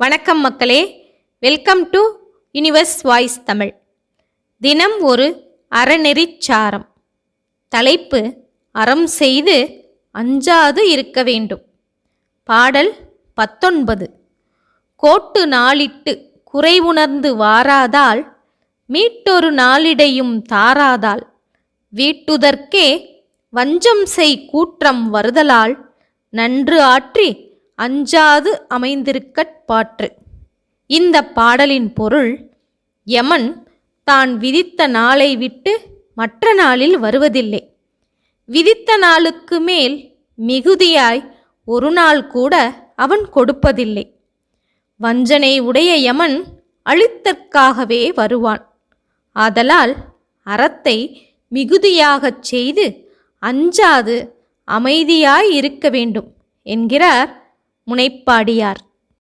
வணக்கம் மக்களே. Welcome to universe voice Tamil தினம் ஒரு அறநெறிச்சாரம் தலைப்பு அறம் செய்து அஞ்சாது இருக்க வேண்டும். பாடல் பத்தொன்பது. கோட்டு நாளிட்டு குறைவுணர்ந்து வாராதால் மீட்டொரு நாளிடையும் தாராதால் வீட்டுதற்கே வஞ்சம் செய் கூற்றம் வருதலால் நன்று ஆற்றி அஞ்சாது அமைந்திருக்கட் பாற்று. இந்த பாடலின் பொருள் யமன் தான் விதித்த நாளை விட்டு மற்ற நாளில் வருவதில்லை. விதித்த நாளுக்கு மேல் மிகுதியாய் ஒரு நாள் கூட அவன் கொடுப்பதில்லை. வஞ்சனை உடைய யமன் அழித்தற்காகவே வருவான். ஆதலால் அறத்தை மிகுதியாகச் செய்து அஞ்சாது அமைதியாய் இருக்க வேண்டும் என்கிறார் முனைப்பாடியார்.